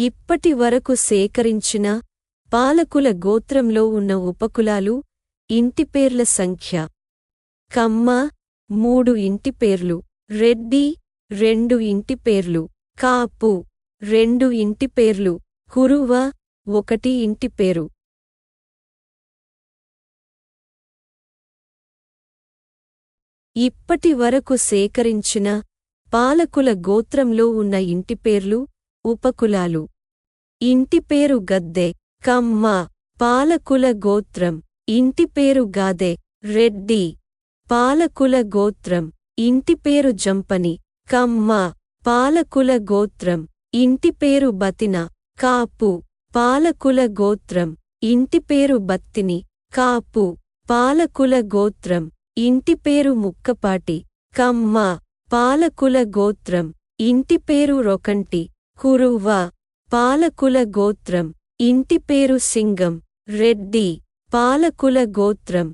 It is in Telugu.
ఇప్పటి వరకు సేకరించిన పాలకుల గోత్రంలో ఉన్న ఉపకులాలు ఇంటిపేర్ల సంఖ్య. కమ్మ మూడు ఇంటిపేర్లు రెడ్డి రెండు ఇంటిపేర్లు కాపు రెండు ఇంటిపేర్లు కురువ ఒకటి ఇంటిపేరు ఇప్పటి వరకు సేకరించిన పాలకుల గోత్రంలో ఉన్న ఇంటిపేర్లు ఉపకులాలు. ఇంటి పేరు గద్దె కమ్మ పాలకుల గోత్రం. ఇంటి పేరు గాదె రెడ్డి. పాలకుల గోత్రం. ఇంటి పేరు జంపని కమ్మ. పాలకుల గోత్రం. ఇంటి పేరు బతిన కాపు. పాలకుల గోత్రం. ఇంటి పేరు బత్తిని కాపు. పాలకుల గోత్రం. ఇంటి పేరు ముక్కపాటి కమ్మ. పాలకుల గోత్రం. ఇంటి పేరు రొకంటి కురువ పాలకుల గోత్రం ఇంటిపేరు సింగం రెడ్డి పాలకుల గోత్రం.